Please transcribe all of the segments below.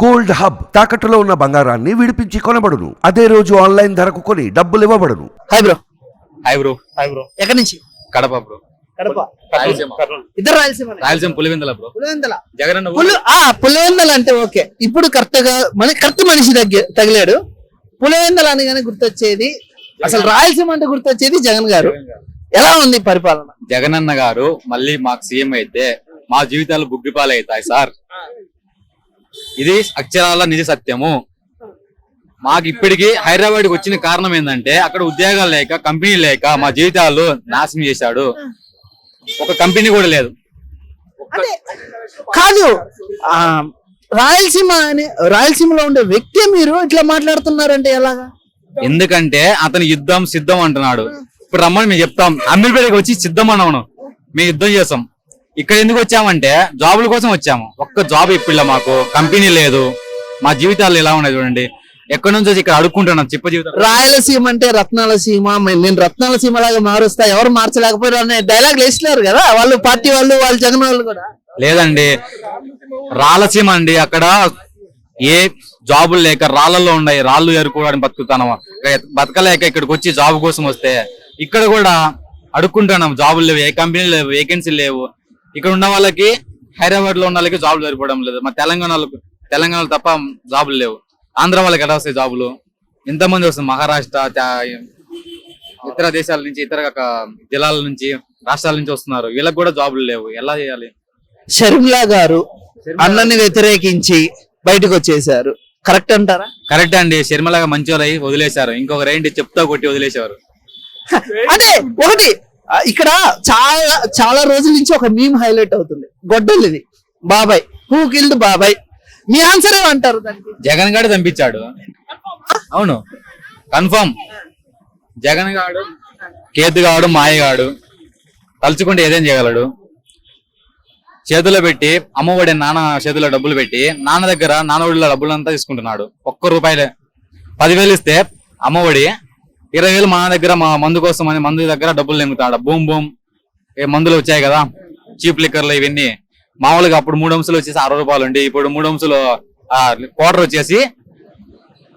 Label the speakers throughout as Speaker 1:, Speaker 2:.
Speaker 1: Gold hub తాకట్టులో ఉన్న బంగారాన్ని విడిపించి కొనబడును. అదే రోజు ఆన్లైన్ ధరకు కొని డబ్బులు ఇవ్వబడును.
Speaker 2: Hi bro
Speaker 3: hi bro
Speaker 4: hi bro
Speaker 2: ఎక్కడి నుంచి?
Speaker 3: కడప బ్రో
Speaker 2: కడప.
Speaker 3: రాయలసీమ.
Speaker 2: ఇద్దరు రాయలసీమ
Speaker 3: రాయలసీమ పులివెందుల బ్రో
Speaker 2: పులివెందల.
Speaker 3: జగన్.
Speaker 2: పులి ఆ పులివెందల అంటే ఓకే. ఇప్పుడు కరెక్ట్గా మన కరెక్ట్ మనిషి దగ్గర తగిలాడు. పులివెందల అనగానే గుర్తొచ్చేది అసలు రాయలసీమ అంటే గుర్తొచ్చేది జగన్ గారు. ఎలా ఉంది పరిపాలన?
Speaker 3: జగన్ అన్న గారు మళ్ళీ మాకు సీఎం అయితే మా జీవితాలు బుగ్గిపాలు అవుతాయి సార్ ఇది అక్షరాల నిజ సత్యము. మాకు ఇప్పటికి హైదరాబాద్ వచ్చిన కారణం ఏంటంటే అక్కడ ఉద్యోగాలు లేక కంపెనీ లేక మా జీవితాలు నాశనం చేశాడు. ఒక కంపెనీ కూడా లేదు.
Speaker 2: కాదు ఆ రాయలసీమ అని రాయలసీమలో ఉండే వ్యక్తి మీరు ఇట్లా మాట్లాడుతున్నారంటే ఎలాగా?
Speaker 3: ఎందుకంటే అతను యుద్ధం సిద్ధం అంటున్నాడు. ఇప్పుడు రమ్మని మేము చెప్తాం. అమీర్పేటకి వచ్చి సిద్ధం అన్నాను. మేము యుద్ధం చేస్తాం. ఇక్కడ ఎందుకు వచ్చామంటే జాబుల కోసం వచ్చాము. ఒక్క జాబ్ ఇప్పిల్ల మాకు కంపెనీ లేదు. మా జీవితాలు ఎలా ఉన్నాయి చూడండి. ఎక్కడి నుంచి ఇక్కడ అడుక్కుంటున్నాం చిప్ప జీవితం.
Speaker 2: రాయలసీమ అంటే రత్నాల సీమ నేను రత్నాల సీమ లాగా మారుస్తా ఎవరు మార్చలేకపోయారు అనే డైలాగ్ వేసినారు కదా వాళ్ళు పార్టీ వాళ్ళు వాళ్ళు జగన్ వాళ్ళు కూడా.
Speaker 3: లేదండి. రాలసీమ అండి అక్కడ ఏ జాబులు లేక రాళ్ళల్లో ఉన్నాయి రాళ్ళు ఏరుకోవడానికి బతుకుతాను బతకలేక ఇక్కడికి వచ్చి జాబ్ కోసం వస్తే ఇక్కడ కూడా అడుక్కుంటున్నాం. జాబులు లేవు ఏ కంపెనీ లేవు వేకెన్సీ లేవు. ఇక్కడ ఉన్న వాళ్ళకి హైదరాబాద్లో ఉన్న వాళ్ళకి జాబులు సరిపోవడం లేదు. మా తెలంగాణ వాళ్ళకు తెలంగాణలో తప్ప జాబులు లేవు. ఆంధ్ర వాళ్ళకి ఎలా వస్తాయి జాబులు? ఎంతమంది వస్తుంది మహారాష్ట్ర ఇతర దేశాల నుంచి ఇతర జిల్లాల నుంచి రాష్ట్రాల నుంచి వస్తున్నారు. వీళ్ళకి కూడా జాబులు లేవు. ఎలా చేయాలి?
Speaker 2: షర్మిలా గారు అన్నని వ్యతిరేకించి బయటకు వచ్చేసారు కరెక్ట్ అంటారా?
Speaker 3: కరెక్ట్ అండి. శర్మలాగా మంచోళ్ళు అయి వదిలేశారు. ఇంకొకరు ఏంటి చెప్తా కొట్టి వదిలేశారు
Speaker 2: అంటే ఒకటి ఇక్కడ చాలా చాలా రోజుల నుంచి ఒక మీమ్ హైలైట్ అవుతుంది. గొడ్డలు ఇది బాబాయ్. హూ కిల్డ్ బాబాయ్? మీ ఆన్సర్ ఏమంటారు దానికి?
Speaker 3: జగన్ గాడు చంపించాడు అవును. కన్ఫర్మ్ జగన్ గాడు కేతుగాడు మాయగాడు తలుచుకుంటే ఏదేం చేయగలడు? చేతిలో పెట్టి అమ్మఒడి నాన్న చేతిలో డబ్బులు పెట్టి నాన్న దగ్గర నాన్నఒడిలో డబ్బులు అంతా తీసుకుంటున్నాడు. ఒక్క రూపాయలే. పదివేలు ఇస్తే అమ్మఒడి ఇరవై వేలు మా దగ్గర మా మందు కోసం అని మందు దగ్గర డబ్బులు నింగుతాడు బూమ్ బూమ్. ఏ మందులు వచ్చాయి కదా చీప్ లిక్కర్లు ఇవన్నీ. మామూలుగా అప్పుడు మూడు అంశాలు వచ్చేసి అరవై రూపాయలు ఉండి ఇప్పుడు మూడు అంశాలు క్వార్టర్ వచ్చేసి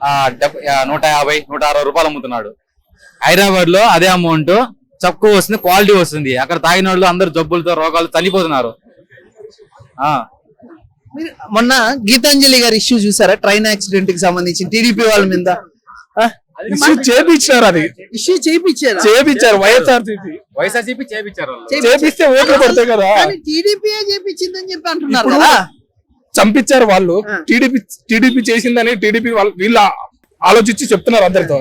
Speaker 3: ఆ, నూట యాభై నూట అరవై రూపాయలు అమ్ముతున్నాడు. హైదరాబాద్లో అదే అమౌంట్ చక్కువ వస్తుంది క్వాలిటీ వస్తుంది. అక్కడ తాగిన వాళ్ళు అందరు జబ్బులతో రోగాలు చనిపోతున్నారు. ఆ.
Speaker 2: మొన్న గీతాంజలి గారి ఇష్యూ చూసారా? ట్రైన్ యాక్సిడెంట్కి సంబంధించి టీడీపీ వాళ్ళ మీద?
Speaker 4: ఇష్యూ చేపించారు అది.
Speaker 2: ఇష్యూ చేయించారు
Speaker 4: చేపించారు వైఎస్ఆర్
Speaker 3: వైఎస్ఆర్సీపీ. చేపించారు వాళ్ళు.
Speaker 4: చేపిస్తే ఓట్లు పడతాయి కదా.
Speaker 2: టీడీపీ చేపించిందని చెప్పి అంటున్నారు కదా.
Speaker 4: చంపించారు వాళ్ళు. టీడీపీ టీడీపీ చేసిందని టీడీపీ వాళ్ళు వీళ్ళు ఆలోచించి చెప్తున్నారు అందరితో.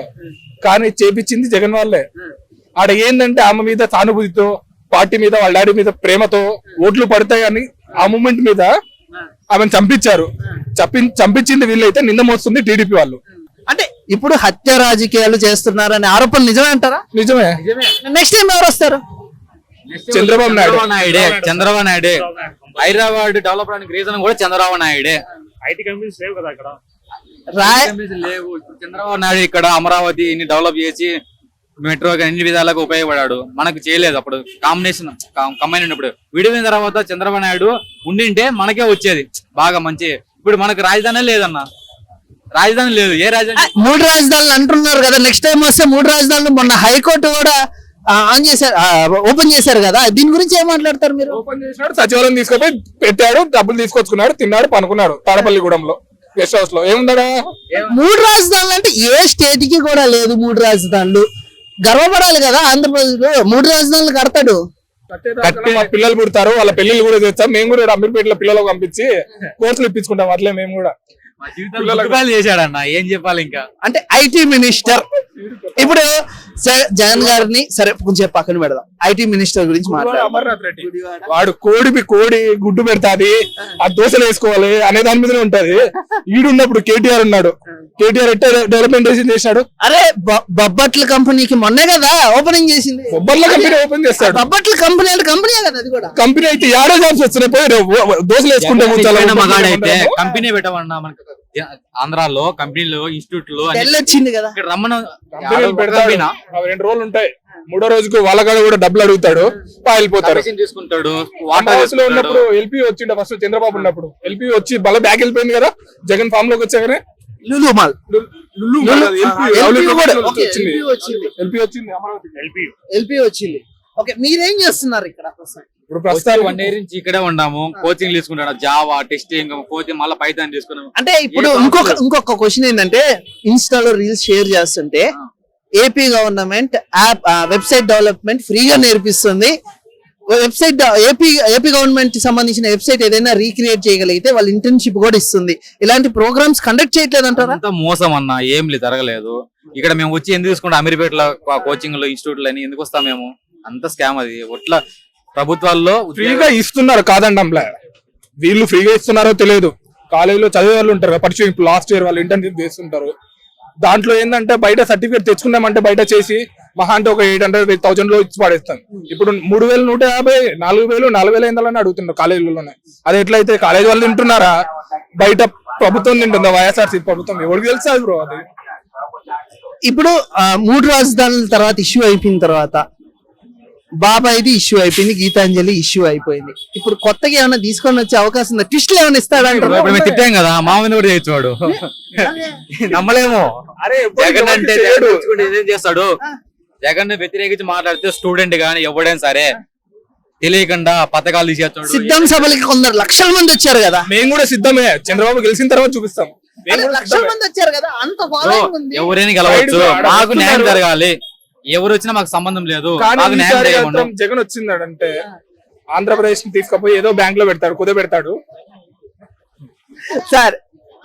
Speaker 4: కానీ చేపించింది జగన్ వాళ్ళే. ఆడ ఏంటంటే ఆమె మీద సానుభూతితో పార్టీ మీద వాళ్ళ డాడీ మీద ప్రేమతో ఓట్లు పడతాయని ఆ మూమెంట్ మీద ఆమెను చంపించారు చంపి చంపించింది వీళ్ళైతే నింద మోస్తుంది టీడీపీ వాళ్ళు.
Speaker 2: ఇప్పుడు హత్య రాజకీయాలు చేస్తున్నారనే ఆరోపణ నిజమే అంటారా?
Speaker 4: నిజమే.
Speaker 2: నెక్స్ట్ టైం ఎవరు వస్తారు?
Speaker 4: చంద్రబాబు నాయుడు.
Speaker 3: చంద్రబాబు నాయుడే. చంద్రబాబు నాయుడే. హైదరాబాద్ డెవలప్ అవడానికి రీజన్ కూడా చంద్రబాబు నాయుడే.
Speaker 4: ఐటీ కంపెనీస్ లేవు కదా అక్కడ
Speaker 2: రాయ్
Speaker 3: లేవు. ఇప్పుడు చంద్రబాబు నాయుడు ఇక్కడ అమరావతి ఇన్ని డెవలప్ చేసి మెట్రో అన్ని విధాలుగా ఉపయోగపడాడు. మనకు చేయలేదు అప్పుడు. కాంబినేషన్ కంబైన్ ఉన్నప్పుడు విడిపోయిన తర్వాత చంద్రబాబు నాయుడు ఉండింటే మనకే వచ్చేది. బాగా మంచి. ఇప్పుడు మనకు రాజధాని లేదన్న. రాజధాని లేదు. ఏ రాజధాని?
Speaker 2: మూడు రాజధానులు అంటున్నారు కదా. నెక్స్ట్ టైం వస్తే మూడు రాజధానులు మొన్న హైకోర్టు కూడా ఆన్ చేశారు ఓపెన్ చేశారు కదా. దీని గురించి ఏం మాట్లాడతారు మీరు?
Speaker 4: ఓపెన్ చేసినాడు సచివాలయం తీసుకుపోయి పెట్టాడు డబ్బులు తీసుకొచ్చుకున్నాడు తిన్నాడు పనుకున్నాడు తాడపల్లిగూడెంలో గెస్ట్ హౌస్లో. ఏముందడా?
Speaker 2: మూడు రాజధానులు అంటే ఏ స్టేట్కి కూడా లేదు మూడు రాజధానులు. గర్వపడాలి కదా ఆంధ్రప్రదేశ్లో మూడు రాజధానులు కడతాడు.
Speaker 4: మా పిల్లలు పుడతారు వాళ్ళ పెళ్ళిళ్ళు కూడా చేస్తాం మేము కూడా అమీర్పేటలో పిల్లలకు పంపించి కోర్సులు ఇప్పించుకుంటాం అట్లే మేము కూడా.
Speaker 3: చేశాడన్న ఏం చెప్పాలి ఇంకా?
Speaker 2: అంటే ఐటీ మినిస్టర్. ఇప్పుడు జగన్ గారిని సరే కొంచెం పక్కన పెడదాం. ఐటీ మినిస్టర్ గురించి
Speaker 4: రెడ్డి. వాడు కోడి కోడి గుడ్డు పెడతాది ఆ దోశలు వేసుకోవాలి అనే దాని మీదనే ఉంటది. ఈడున్నప్పుడు కేటీఆర్ ఉన్నాడు. కేటీఆర్ ఎట్ట డెవలప్మెంట్ చేసి చేశాడు
Speaker 2: అరే బొబ్బట్ల కంపెనీకి మొన్నే కదా ఓపెనింగ్ చేసింది.
Speaker 4: బొబ్బర్ల కంపెనీ ఓపెన్ చేస్తాడు.
Speaker 2: బొబ్బట్ల కంపెనీ అంటే కంపెనీ కదా అది కూడా.
Speaker 4: కంపెనీ అయితే యాడో జాబ్స్ వస్తున్నాయి. పోయి దోశలు వేసుకుంటే
Speaker 3: కంపెనీ పెట్టమన్నా మనకు ఆంధ్రాలో కంపెనీలు ఇన్స్టిట్యూట్లు ఇక్కడ రమ్మను.
Speaker 4: కంపెనీలు
Speaker 3: కంపెనీ
Speaker 4: అవి రెండు రోజులు ఉంటాయి. మూడో రోజుకు వాళ్ళ కాడ కూడా డబ్బులు అడుగుతాడు వెళ్ళిపోతారు.
Speaker 3: తీసుకుంటాడు
Speaker 4: హౌస్లో ఉన్నప్పుడు ఎల్పీ వచ్చిండ ఫస్ట్ చంద్రబాబు ఉన్నప్పుడు. ఎల్పీ వచ్చి బల బ్యాక్ వెళ్ళిపోయింది కదా జగన్ ఫామ్లోకి వచ్చాకనే
Speaker 2: లులు మాల్.
Speaker 4: ఎల్పీ వచ్చింది. ఎల్పీ
Speaker 2: ఎల్పి వచ్చింది ఓకే మీరేం చేస్తున్నారు ఇక్కడ? ప్రస్తుతం?
Speaker 3: వన్ ఇయర్ నుంచి ఇక్కడే ఉన్నాము కోచింగ్ తీసుకుంటాడు జావా టెస్టింగ్ కోచింగ్ మళ్ళీ పైథాన్ తీసుకున్నాము.
Speaker 2: అంటే ఇప్పుడు ఇంకొక? ఇంకొక క్వశ్చన్ ఏంటంటే ఇన్స్టాలో రీల్స్ షేర్ చేస్తుంటే AP government app website development ఫ్రీగా నేర్పిస్తుంది. వెబ్సైట్ ఏపీ ఏపీ గవర్నమెంట్ సంబంధించిన వెబ్సైట్ ఏదైనా రీక్రియేట్ చేయగలిగితే వాళ్ళు ఇంటర్న్షిప్ కూడా ఇస్తుంది. ఇలాంటి ప్రోగ్రామ్స్ కండక్ట్ చేయట్లేదు అంటారా?
Speaker 3: మోసం అన్న ఏం లేదు జరగలేదు. ఇక్కడ మేము వచ్చి ఎందుకు తీసుకుంటాం? అమీర్పేటలో కోచింగ్లో ఇన్స్టిట్యూట్ అని ఎందుకు వస్తాం మేము? అంత స్కామ్ అది. ఒట్లా ప్రభుత్వాల్లో
Speaker 4: ఫ్రీగా ఇస్తున్నారు కాదండంలే. వీళ్ళు ఫ్రీగా ఇస్తున్నారో తెలియదు. కాలేజీలో చదివే వాళ్ళు ఉంటారు పరిచయం లాస్ట్ ఇయర్ వాళ్ళు ఇంటర్న్షిప్ చేస్తుంటారు. దాంట్లో ఏంటంటే బయట సర్టిఫికేట్ తెచ్చుకున్నామంటే బయట చేసి మహా అంటే ఒక ఎయిట్ హండ్రెడ్ థౌసండ్లో ఇచ్చి పడేస్తాం. ఇప్పుడు మూడు వేలు నూట యాభై నాలుగు వేలు నాలుగు వేలు ఏందని అడుగుతున్నారు కాలేజీలోనే అది ఎట్లయితే కాలేజీ వాళ్ళు తింటున్నారా? బయట ప్రభుత్వం తింటుందా? వైఎస్ఆర్సీ ప్రభుత్వం ఎవరికి తెలుసు బ్రో అది?
Speaker 2: ఇప్పుడు ఆ, మూడు రాజధానుల తర్వాత ఇష్యూ అయిపోయిన తర్వాత బాబాయిది ఇష్యూ అయిపోయింది గీతాంజలి ఇష్యూ అయిపోయింది. ఇప్పుడు కొత్తగా ఏమైనా తీసుకొని వచ్చే అవకాశం ఉందా? ట్విస్ట్లు ఏమైనా
Speaker 3: ఇప్పుడు మేము తిట్టాం కదా మామూలు కూడా చేయొచ్చు వాడు నమ్మలేము.
Speaker 4: అరే
Speaker 3: జగన్ అంటే జగన్ ఏం చేస్తాడు? జగన్ వ్యతిరేకించి మాట్లాడితే స్టూడెంట్ గాని ఎవడైనా సరే తెలియకుండా పథకాలు తీసేస్తాడు.
Speaker 2: సిద్ధం సభలకి కొందరు లక్షల మంది వచ్చారు కదా.
Speaker 4: మేము కూడా సిద్ధమే. చంద్రబాబు గెలిచిన తర్వాత చూపిస్తాం.
Speaker 2: లక్షల. మంది వచ్చారు కదా అంత
Speaker 3: ఎవరైనా గెలవచ్చు. మాకు న్యాయం. జరగాలి. ఎవరు వచ్చినా మాకు సంబంధం లేదు.
Speaker 4: కానీ ఈసారి మాత్రం జగన్ వచ్చిందంటే ఆంధ్రప్రదేశ్ తీసుకుపోయి ఏదో బ్యాంక్లో పెడతాడు కుదే పెడతాడు.
Speaker 2: సార్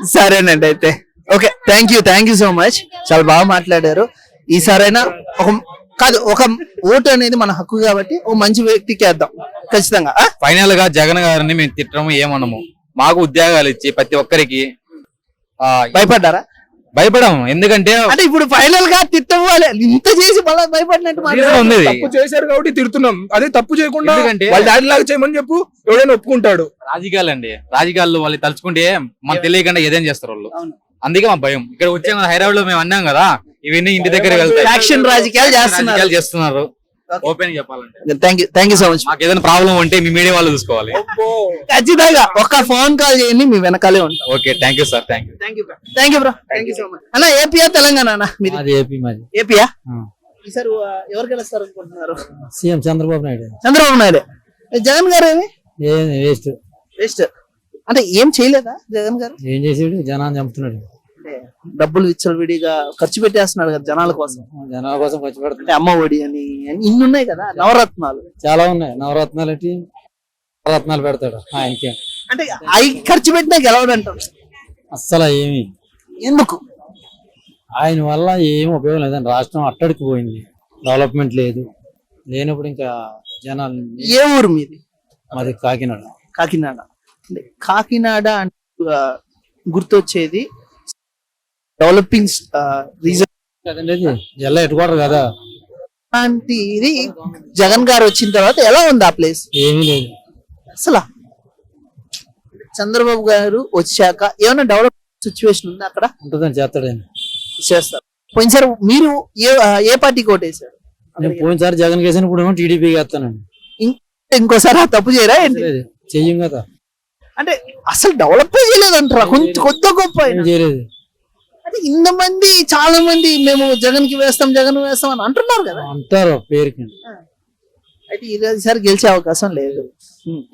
Speaker 2: సరేనండి అయితే. Okay thank you thank you so much చాలా బాగా మాట్లాడారు. ఈసారైనా ఒక కాదు ఒక ఓటు అనేది మన హక్కు కాబట్టి ఒక మంచి వ్యక్తికి వేద్దాం. ఖచ్చితంగా?
Speaker 3: ఫైనల్గా జగన్ గారిని మేము తిట్టము ఏమనము. మాకు ఉద్యోగాలు ఇచ్చి ప్రతి ఒక్కరికి ఆ,
Speaker 2: భయపడ్డారా?
Speaker 3: భయపడము ఎందుకంటే
Speaker 2: అంటే ఇప్పుడు ఫైనల్గా తిట్టవాలి ఇంత చేసి మళ్ళీ భయపడినట్టు.
Speaker 4: తప్పు చేశారు కాబట్టి తిడుతున్నాం. అదే తప్పు చేయకుండా
Speaker 3: ఎందుకంటే-
Speaker 4: వాళ్ళ డాడీ లాగా చేయమని చెప్పు ఎవడైనా ఒప్పుకుంటాడు.
Speaker 3: రాజకీయాలు అండి రాజకీయాలు వాళ్ళు తలుచుకుంటే మనకు తెలియకుండా ఏదేం చేస్తారు వాళ్ళు.
Speaker 2: అవును.
Speaker 3: అందుకే మా భయం. ఇక్కడ వచ్చాం హైదరాబాద్లో మేము అన్నాం కదా ఇవన్నీ ఇంటి దగ్గర వెళ్తాయి.
Speaker 2: చేస్తున్నారు.
Speaker 3: రాజకీయాలు చేస్తున్నారు. ఓపెన్ చెప్పాలంటే.
Speaker 2: థ్యాంక్ యూ సో మచ్
Speaker 3: మాకు ఏదైనా ప్రాబ్లం ఉంటే మీ మీడియా వాళ్ళు చూసుకోవాలి.
Speaker 2: ఖచ్చితంగా ఒక్క ఫోన్ కాల్ చేయండి మీ వెనకాలే ఉంటాం.
Speaker 3: Okay thank you sir thank you
Speaker 2: thank you thank you bro thank you so much అన్న ఏపీయా తెలంగాణ అన్న? మీది?
Speaker 5: అది ఏపీ మాది.
Speaker 2: ఏపీయా. ఈసారి ఎవరు గెలుస్తారు అనుకుంటున్నారు
Speaker 5: సీఎం చంద్రబాబు నాయుడు.
Speaker 2: చంద్రబాబు నాయుడు. జగన్ గారు ఏమి?
Speaker 5: ఏం వేస్ట్
Speaker 2: వేస్ట్ అంటే ఏం చేయలేదా జగన్ గారు?
Speaker 5: ఏం చేసాడు? జనాన్ని చంపుతున్నాడు.
Speaker 2: అంటే డబ్బులు విచ్చలవిడిగా ఖర్చు పెట్టేస్తున్నాడు కదా జనాల కోసం.
Speaker 5: జనాల కోసం ఖర్చు
Speaker 2: అంటే అమ్మ ఒడి అని ఇన్ని ఉన్నాయి కదా నవరత్నాలు.
Speaker 5: చాలా ఉన్నాయి. నవరత్నాలు ఏంటి? నవరత్నాలు పెడతాడు ఆయనకి.
Speaker 2: అంటే అవి ఖర్చు పెట్టినా గెలవడంటారు
Speaker 5: అస్సలు ఏమి.
Speaker 2: ఎందుకు?
Speaker 5: ఆయన వల్ల ఏం ఉపయోగం లేదండి. రాష్ట్రం అట్టడికి పోయింది. డెవలప్మెంట్ లేదు. లేనప్పుడు ఇంకా జనాలు
Speaker 2: ఏ ఊరు మీది?
Speaker 5: మాది కాకినాడ.
Speaker 2: కాకినాడ. అంటే కాకినాడ అంటే గుర్తొచ్చేది డెవలపింగ్ రీజన్
Speaker 5: జిల్లా కదా?
Speaker 2: లాంటిది జగన్ గారు వచ్చిన తర్వాత ఎలా ఉంది ఆ ప్లేస్?
Speaker 5: ఏమీ లేదు.
Speaker 2: అసలు? చంద్రబాబు గారు వచ్చాక ఏమైనా డెవలప్ సిచ్యువేషన్ ఉందా అక్కడ?
Speaker 5: ఉంటుందని చేస్తాడని
Speaker 2: చేస్తారు. పోయినసారి మీరు ఏ ఏ పార్టీకి ఓటేశారు?
Speaker 5: నేను పోయినసారి జగన్ కేసిన ఇప్పుడు ఏమో టీడీపీకి వేస్తానండి
Speaker 2: ఇం- ఇంకోసారి ఆ తప్పు చేయరా ఏంటి?
Speaker 5: లేదు చెయ్యం కదా.
Speaker 2: అంటే అసలు డెవలప్ చేయలేదంటారా? కొంచెం కొత్త గొప్ప
Speaker 5: ఏం
Speaker 2: అయినా.
Speaker 5: చేయలేదు.
Speaker 2: అంటే ఇంతమంది చాలా మంది మేము జగన్కి వేస్తాం జగన్ వేస్తాం అని అంటున్నారు కదా.
Speaker 5: అంటారు పేరుకి.
Speaker 2: అయితే ఈ- ఈసారి గెలిచే అవకాశం లేదు.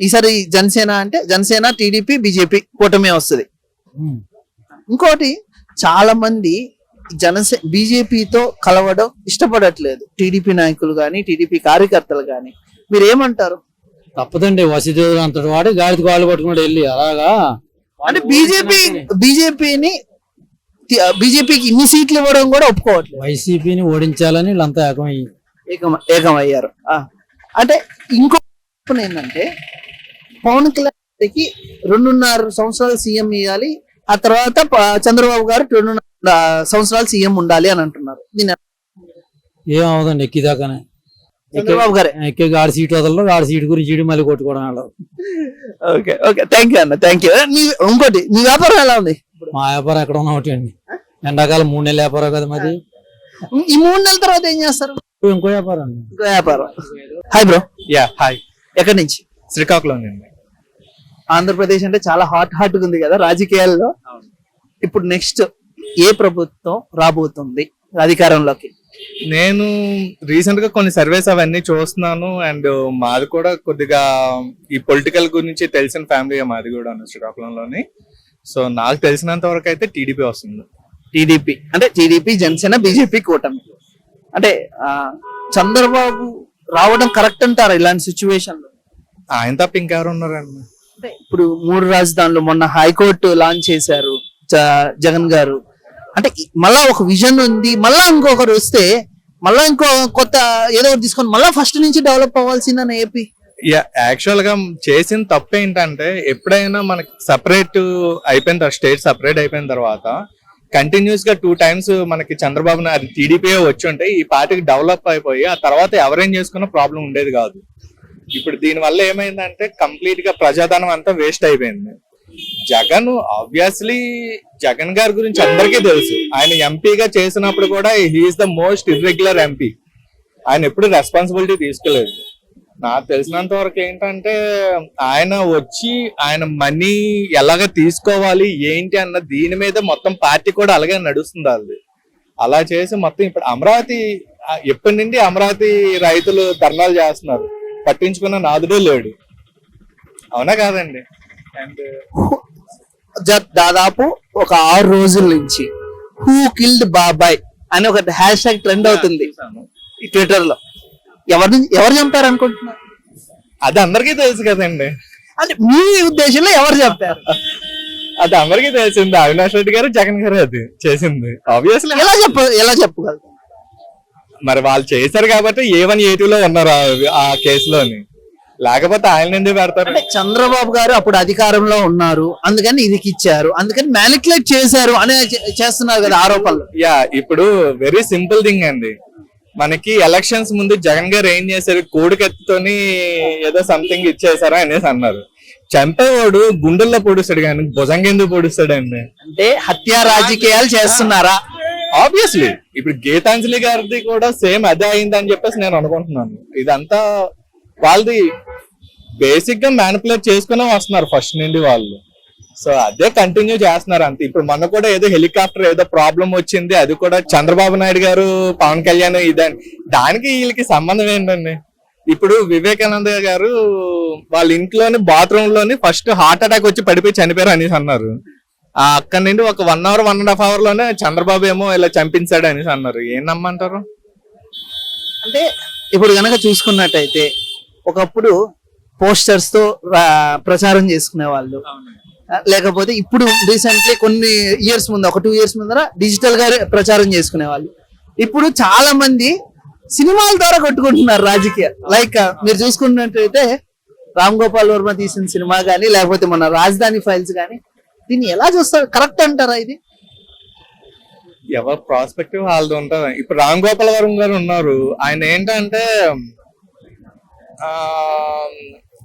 Speaker 2: ఈసారి జనసేన అంటే జనసేన టీడీపీ బీజేపీ కూటమి వస్తుంది. ఇంకోటి చాలా మంది జనసే బీజేపీతో కలవడం ఇష్టపడట్లేదు. టీడీపీ నాయకులు గాని టీడీపీ కార్యకర్తలు గాని. మీరు ఏమంటారు
Speaker 5: తప్పదండి వసతిదేవుడు అంతటి వాడు గాడికి కాళ్ళు పట్టుకుని వెళ్ళి అలాగా?
Speaker 2: అంటే బీజేపీ బీజేపీని బీజేపీకి ఇన్ని సీట్లు ఇవ్వడం కూడా ఒప్పుకోవట్లేదు.
Speaker 5: వైసీపీని ఓడించాలని వీళ్ళంతా ఏకమయ్యి
Speaker 2: ఏకం ఏకమయ్యారు. అంటే ఇంకో ఏంటంటే పవన్ కళ్యాణ్కి రెండున్నర సంవత్సరాలు సీఎం ఇవ్వాలి ఆ తర్వాత చంద్రబాబు గారు రెండున్నర సంవత్సరాలు సీఎం ఉండాలి అని అంటున్నారు. దీని
Speaker 5: ఏం అవదండి ఎక్కిదాకానే.
Speaker 2: చంద్రబాబు గారే.
Speaker 5: ఎక్కే ఆడ సీట్ వదలరు ఆడ సీట్ గురించి ఈడు మళ్ళీ కొట్టుకోవడం
Speaker 2: ఓకే ఓకే. థ్యాంక్ యూ అన్న థ్యాంక్ యూ ఇంకోటి మీ వ్యాపారం ఎలా ఉంది?
Speaker 5: మా వ్యాపారం ఎక్కడ ఉన్నా ఒకటి అండి? ఎండాకాలం మూడు నెలల వ్యాపారం కదా మాది
Speaker 2: ఈ మూడు నెలల తర్వాత ఏం చేస్తారు?
Speaker 5: ఇంకో వ్యాపారం
Speaker 2: ఇంకో వ్యాపారం. హాయ్ బ్రో
Speaker 6: యా హాయ్
Speaker 2: ఎక్కడి నుంచి?
Speaker 6: శ్రీకాకుళం నుండి.
Speaker 2: ఆంధ్రప్రదేశ్ అంటే చాలా హాట్ హాట్ ఉంది కదా రాజకీయాల్లో. ఇప్పుడు నెక్స్ట్ ఏ ప్రభుత్వం రాబోతుంది అధికారంలోకి?
Speaker 6: నేను రీసెంట్గా కొన్ని సర్వేస్ అవన్నీ చూస్తున్నాను అండ్ మాది కూడా కొద్దిగా ఈ పొలిటికల్ గురించి తెలిసిన ఫ్యామిలీ మాది కూడా శ్రీకాకుళంలోని. సో నాకు తెలిసినంత వరకు అయితే టీడీపీ వస్తుంది.
Speaker 2: టీడీపీ. అంటే టీడీపీ జనసేన బీజేపీ కూటమి. అంటే ఆ, చంద్రబాబు రావడం కరెక్ట్ అంటారా ఇలాంటి సిచ్యువేషన్లో
Speaker 6: ఆయన తప్ప ఇంకెవరు ఉన్నారండి?
Speaker 2: అంటే ఇప్పుడు మూడు రాజధానులు మొన్న హైకోర్టు లాంచ్ చేశారు జగన్ గారు. అంటే మళ్ళా ఒక విజన్ ఉంది మళ్ళా ఇంకొకరు వస్తే మళ్ళా ఇంకో కొత్త ఏదో ఒకటి తీసుకొని మళ్ళా ఫస్ట్ నుంచి డెవలప్ అవ్వాల్సిందని ఏపీ?
Speaker 6: యాక్చువల్గా చేసిన తప్పు ఏంటంటే ఎప్పుడైనా మనకి సపరేట్ అయిపోయిన తర్వాత స్టేట్ సపరేట్ అయిపోయిన తర్వాత కంటిన్యూస్గా టూ టైమ్స్ మనకి చంద్రబాబు నాయుడు టీడీపీ వచ్చి ఉంటే ఈ పార్టీకి డెవలప్ అయిపోయి ఆ తర్వాత ఎవరేం చేసుకున్న ప్రాబ్లం ఉండేది కాదు. ఇప్పుడు దీని వల్ల ఏమైందంటే కంప్లీట్గా ప్రజాధనం అంతా వేస్ట్ అయిపోయింది. జగన్ ఆబ్వియస్లీ జగన్ గారి గురించి అందరికీ తెలుసు. ఆయన ఎంపీగా చేసినప్పుడు కూడా he is the most irregular MP ఆయన ఎప్పుడు రెస్పాన్సిబిలిటీ తీసుకోలేదు. నాకు తెలిసినంత వరకు ఏంటంటే ఆయన వచ్చి ఆయన మనీ ఎలాగ తీసుకోవాలి ఏంటి అన్న దీని మీద మొత్తం పార్టీ కూడా అలాగే నడుస్తుంది అది అలా చేసి మొత్తం ఇప్పుడు అమరావతి ఎప్పటి నుండి అమరావతి రైతులు ధర్నాలు చేస్తున్నారు. పట్టించుకున్న నాదుడే లేడు. అవునా కాదండి? అండ్
Speaker 2: దాదాపు ఒక ఆరు రోజుల నుంచి హూ కిల్డ్ బాబాయ్ అని ఒక హ్యాష్ ట్యాగ్ ట్రెండ్ అవుతుంది ఈ ట్విట్టర్లో ఎవరిని ఎవరు చంపారు అనుకుంటున్నారు?
Speaker 6: అది అందరికీ తెలుసు కదండి.
Speaker 2: అంటే మీ ఉద్దేశంలో ఎవరు చంపారు?
Speaker 6: అది అందరికీ తెలిసింది. అవినాష్ రెడ్డి గారు జగన్ గారు అది చేసింది. ఆబ్వియస్లీ
Speaker 2: ఎలా చెప్ప ఎలా చెప్పగలరు?
Speaker 6: మరి వాళ్ళు చేశారు కాబట్టి ఏ వన్ ఏ లో ఉన్నారు ఆ- కేసులోని. లేకపోతే ఆయన ఎందుకు పెడతారు?
Speaker 2: అంటే చంద్రబాబు గారు అప్పుడు అధికారంలో ఉన్నారు. అందుకని ఇదికి ఇచ్చారు. అందుకని మ్యానికులేట్ చేశారు అనే చేస్తున్నారు కదా ఆరోపణలు.
Speaker 6: యా ఇప్పుడు వెరీ సింపుల్ థింగ్ అండి. మనకి ఎలక్షన్స్ ముందు జగన్ గారు ఏం చేశారు? కోడికత్తితోని ఏదో సంథింగ్ ఇచ్చేసారా అనేసి అన్నారు. చంపేవాడు గుండెల్లో పొడుస్తాడు కానీ భుజంగా ఎందుకు పొడుస్తాడండి
Speaker 2: అంటే హత్యా రాజకీయాలు చేస్తున్నారా?
Speaker 6: ఆబ్వియస్లీ ఇప్పుడు గీతాంజలి గారిది కూడా సేమ్ అదే అయిందని చెప్పేసి నేను అనుకుంటున్నాను. ఇదంతా వాళ్ళది బేసిక్గా మ్యానిపులేట్ చేసుకునే వస్తున్నారు ఫస్ట్ నుండి వాళ్ళు. సో అదే కంటిన్యూ చేస్తున్నారు అంతే. ఇప్పుడు మొన్న కూడా ఏదో హెలికాప్టర్ ఏదో ప్రాబ్లం వచ్చింది అది కూడా చంద్రబాబు నాయుడు గారు పవన్ కళ్యాణ్ ఇదని దానికి వీళ్ళకి సంబంధం ఏంటండి? ఇప్పుడు వివేకానంద గారు వాళ్ళ ఇంట్లోని బాత్రూమ్లోని ఫస్ట్ హార్ట్ అటాక్ వచ్చి పడిపోయి చనిపోయారు అనేసి అన్నారు. ఆ అక్కడ నుండి ఒక one hour one and half అవర్లోనే Chandrababu ఏమో ఇలా చంపించాడు అనేసి అన్నారు. ఏం నమ్మంటారు?
Speaker 2: అంటే ఇప్పుడు గనక చూసుకున్నట్టయితే ఒకప్పుడు పోస్టర్స్తో ప్రచారం చేసుకునే వాళ్ళు లేకపోతే ఇప్పుడు రీసెంట్లీ కొన్ని ఇయర్స్ ముందు ఒక టూ ఇయర్స్ ముందర డిజిటల్గా ప్రచారం చేసుకునే వాళ్ళు ఇప్పుడు చాలా మంది సినిమాల ద్వారా కొట్టుకుంటున్నారు రాజకీయ. లైక్ మీరు చూసుకున్నట్టయితే రామ్ గోపాల్ వర్మ తీసిన సినిమా కానీ లేకపోతే మన రాజధాని ఫైల్స్ కానీ దీన్ని ఎలా చూస్తారు? కరెక్ట్ అంటారా ఇది?
Speaker 6: ఎవరు ప్రాస్పెక్టివ్ వాళ్ళది ఉంటారు ఇప్పుడు రామ్ గోపాల్ వర్మ గారు ఉన్నారు. ఆయన ఏంటంటే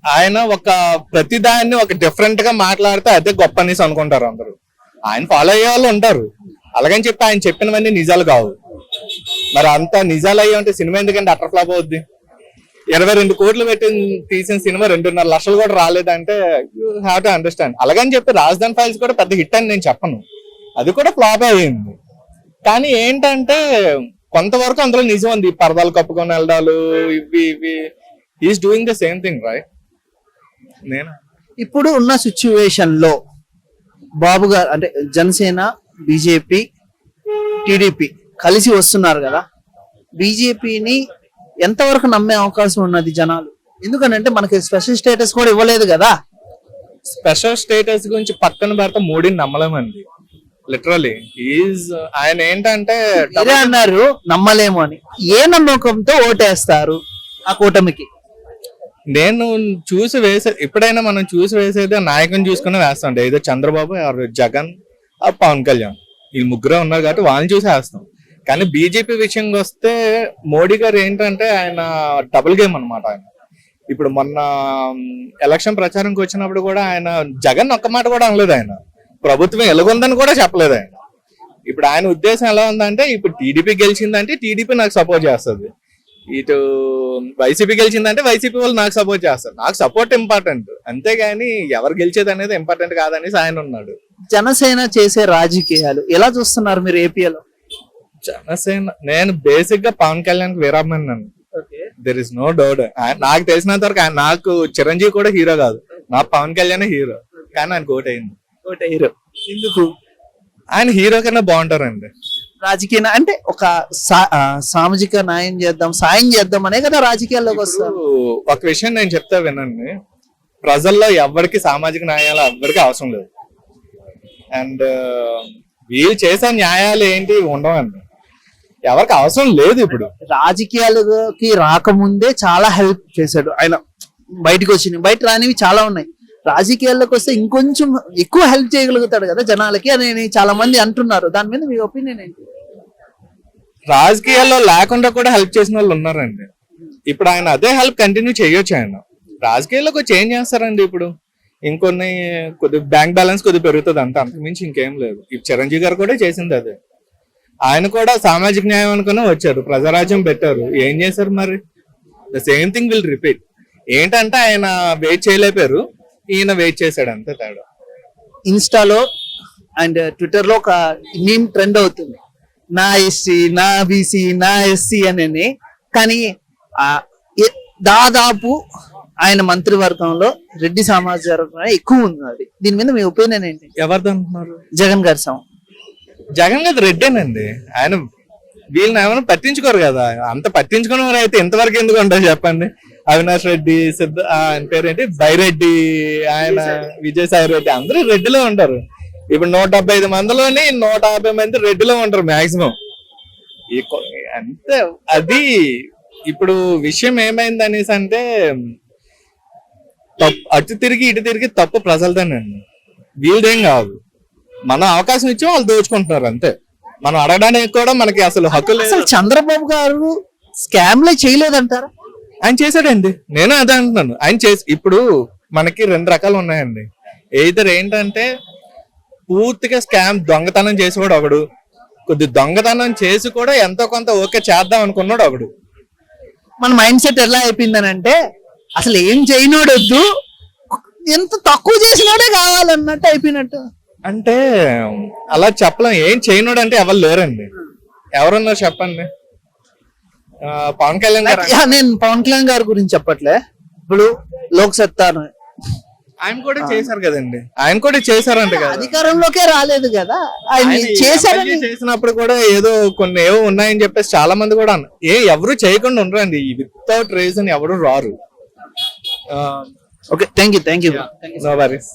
Speaker 6: ఆయన ఒక ప్రతిదాన్ని ఒక డిఫరెంట్గా మాట్లాడితే అదే గొప్ప అనేసి అనుకుంటారు అందరూ. ఆయన ఫాలో అయ్యే వాళ్ళు ఉంటారు. అలాగని చెప్పి ఆయన చెప్పినవన్నీ నిజాలు కావు. మరి అంత నిజాలు అయ్యి ఉంటే సినిమా ఎందుకంటే అటర్ ఫ్లాప్ అవుద్ది? ఇరవై రెండు కోట్లు పెట్టి తీసిన సినిమా రెండున్నర లక్షలు కూడా రాలేదంటే యూ హ్యావ్ టు అండర్స్టాండ్ అలాగని చెప్పి రాజధాని ఫైల్స్ కూడా పెద్ద హిట్ అని నేను చెప్పను. అది కూడా ఫ్లాప్ అయ్యింది. కానీ ఏంటంటే కొంతవరకు అందులో నిజం ఉంది. పరదాలు కప్పుకొని వెళ్ళడాలు ఇవి ఇవి. Is doing the same thing right నేను?
Speaker 2: ఇప్పుడు ఉన్న సిచ్యువేషన్లో బాబు గారు అంటే జనసేన బీజేపీ టీడీపీ కలిసి వస్తున్నారు కదా. బీజేపీని ఎంతవరకు నమ్మే అవకాశం ఉన్నది జనాలు? ఎందుకనంటే మనకి స్పెషల్ స్టేటస్ కూడా ఇవ్వలేదు కదా.
Speaker 6: స్పెషల్ స్టేటస్ గురించి పక్కన పెడితే మోడీని నమ్మలేమండి. లిటరలీ ఈజ్ ఆయన ఏంటంటే
Speaker 2: అన్నారు నమ్మలేము అని. ఏ నమ్మకంతో ఓటేస్తారు ఆ కూటమికి?
Speaker 6: నేను చూసి వేసే ఎప్పుడైనా మనం చూసి వేసేది నాయకుని చూసుకుని వేస్తాం. ఏదో చంద్రబాబు ఆర్ జగన్ ఆ పవన్ కళ్యాణ్. వీళ్ళు ముగ్గురే ఉన్నారు కాబట్టి వాళ్ళని చూసి వేస్తాం. కానీ బీజేపీ విషయంకి వస్తే మోడీ గారు ఏంటంటే ఆయన డబుల్ గేమ్ అన్నమాట ఆయన. ఇప్పుడు మొన్న ఎలక్షన్ ప్రచారంకి వచ్చినప్పుడు కూడా ఆయన జగన్ ఒక్క మాట కూడా అనలేదు ఆయన. ప్రభుత్వం ఎలాగుందని కూడా చెప్పలేదు ఆయన. ఇప్పుడు ఆయన ఉద్దేశం ఎలా ఉందంటే ఇప్పుడు టీడీపీ గెలిచిందంటే టీడీపీ నాకు సపోర్ట్ చేస్తుంది. ఇటు వైసీపీ గెలిచిందంటే వైసీపీ వాళ్ళు నాకు సపోర్ట్ చేస్తారు. నాకు సపోర్ట్ ఇంపార్టెంట్ అంతేగాని ఎవరు గెలిచేది అనేది ఇంపార్టెంట్ కాదనేసి ఆయన ఉన్నాడు.
Speaker 2: జనసేన చేసే రాజకీయాలు ఎలా చూస్తున్నారు మీరు ఏపీలో
Speaker 6: జనసేన నేను బేసిక్గా పవన్ కళ్యాణ్ వీరాభిమాని దెర్ ఇస్ నో డౌట్ నాకు తెలిసినంత వరకు నాకు చిరంజీవి కూడా హీరో కాదు. నా పవన్ కళ్యాణ్ హీరో కానీ ఆయన కోట్ అయింది
Speaker 2: హీరో ఎందుకు?
Speaker 6: ఆయన హీరో కన్నా బాగుంటారండి.
Speaker 2: రాజకీయ అంటే ఒక సామాజిక న్యాయం చేద్దాం సాయం చేద్దాం అనే కదా రాజకీయాల్లోకి వస్తారు.
Speaker 6: ఒక విషయం నేను చెప్తా వినండి. ప్రజల్లో ఎవరికి సామాజిక న్యాయాలు ఎవరికి అవసరం లేదు. అండ్ వీళ్ళు చేసే న్యాయాలు ఏంటి ఉండవండి. ఎవరికి అవసరం లేదు ఇప్పుడు.
Speaker 2: రాజకీయాలకి రాకముందే చాలా హెల్ప్ చేశాడు. ఆయన బయటకు వచ్చినాయి బయట రానివి చాలా ఉన్నాయి. రాజకీయాల్లోకి వస్తే ఇంకొంచెం ఎక్కువ హెల్ప్ చేయగలుగుతాడు కదా జనాలకి అని చాలా మంది అంటున్నారు. దాని మీద మీ ఒపీనియన్ ఏంటి?
Speaker 6: రాజకీయాల్లో లేకుండా కూడా హెల్ప్ చేసిన వాళ్ళు ఉన్నారండి. ఇప్పుడు ఆయన అదే హెల్ప్ కంటిన్యూ చేయొచ్చు ఆయన. రాజకీయాల్లో కొంచెం చేంజ్ చేస్తారండి ఇప్పుడు? ఇంకొన్ని కొద్ది బ్యాంక్ బ్యాలెన్స్ కొద్ది పెరుగుతుంది అంత అంతకుమించి ఇంకేం లేదు. ఇప్పుడు చిరంజీవి గారు కూడా చేసింది అదే. ఆయన కూడా సామాజిక న్యాయం అనుకునే వచ్చారు. ప్రజారాజ్యం పెట్టారు. ఏం చేశారు మరి? The same thing will repeat ఏంటంటే ఆయన వెయిట్ చేయలేపారు ఈయన వెయిట్ చేశాడు అంతే తేడా.
Speaker 2: ఇన్స్టాలో అండ్ ట్విట్టర్లో ఒక మీమ్ ట్రెండ్ అవుతుంది. నా ఎస్సీ నా బీసీ నా ఎస్సీ అని కానీ దాదాపు ఆయన మంత్రివర్గంలో రెడ్డి సమాజ వర్గం ఎక్కువ ఉంది అది. దీని మీద మీ ఒపీనియన్ ఏంటి?
Speaker 6: ఎవరిది అంటున్నారు
Speaker 2: జగన్ గారి సమ
Speaker 6: జగన్ గారు రెడ్డేనండి. ఆయన వీళ్ళని ఏమైనా పట్టించుకోరు కదా. అంత పట్టించుకున్న వారు అయితే ఇంతవరకు ఎందుకు ఉంటారు చెప్పండి. అవినాష్ రెడ్డి సిద్ధ ఆ, ఆయన పేరేంటి? బైరెడ్డి ఆయన విజయసాయి రెడ్డి. అందరూ రెడ్డిలో ఉంటారు. ఇప్పుడు నూట డెబ్బై ఐదు మందిలోని నూట యాభై మంది రెడ్డిలో ఉంటారు మాక్సిమం. అంతే. అది ఇప్పుడు విషయం ఏమైంది అనేసి అంటే తప్పు అటు తిరిగి ఇటు తిరిగి తప్పు ప్రజలదేనండి. వీళ్ళదేం కాదు. మనం అవకాశం ఇచ్చి వాళ్ళు దోచుకుంటున్నారు అంతే. మనం అడగడానికి కూడా మనకి అసలు హక్కు లేదు.
Speaker 2: అసలు చంద్రబాబు గారు స్కామ్ లే చేయలేదంటారా?
Speaker 6: ఆయన చేశాడండి. నేను అదే అంటున్నాను. ఆయన చేసి ఇప్పుడు మనకి రెండు రకాలు ఉన్నాయండి. ఏదర్ ఏంటంటే పూర్తిగా స్కామ్ దొంగతనం చేసేవాడు ఒకడు. కొద్ది దొంగతనం చేసి కూడా ఎంతో కొంత ఓకే చేద్దాం అనుకున్నాడు ఒకడు.
Speaker 2: మన మైండ్ సెట్ ఎలా అయిపోయిందని అంటే అసలు ఏం చేయనోడు వద్దు ఎంత తక్కువ చేసినోడే కావాలన్నట్టు అయిపోయినట్టు.
Speaker 6: అంటే అలా చెప్పలేం. ఏం చేయనోడు అంటే ఎవరు లేరండి. ఎవరున్నారు చెప్పండి? పవన్ కళ్యాణ్ గారు
Speaker 2: యా, నేను పవన్ కళ్యాణ్ గారి గురించి చెప్పట్లే. ఇప్పుడు లోక్ సత్తాను
Speaker 6: ఆయన కూడా చేశారు కదండి. ఆయన కూడా చేశారంట కదా.
Speaker 2: అధికారంలోకే రాలేదు కదా. ఆయన
Speaker 6: ఆయన
Speaker 2: చేశారని
Speaker 6: ఎమ్మెల్యే చేసినప్పుడు కూడా ఏదో కొన్ని ఏవో ఉన్నాయని చెప్పేసి చాలా మంది కూడా అన్నారు. ఏ ఎవరు చేయకుండా ఉండరండి. వితౌట్ రీజన్ ఎవరు రారు.
Speaker 2: Okay thank you thank you
Speaker 6: no worries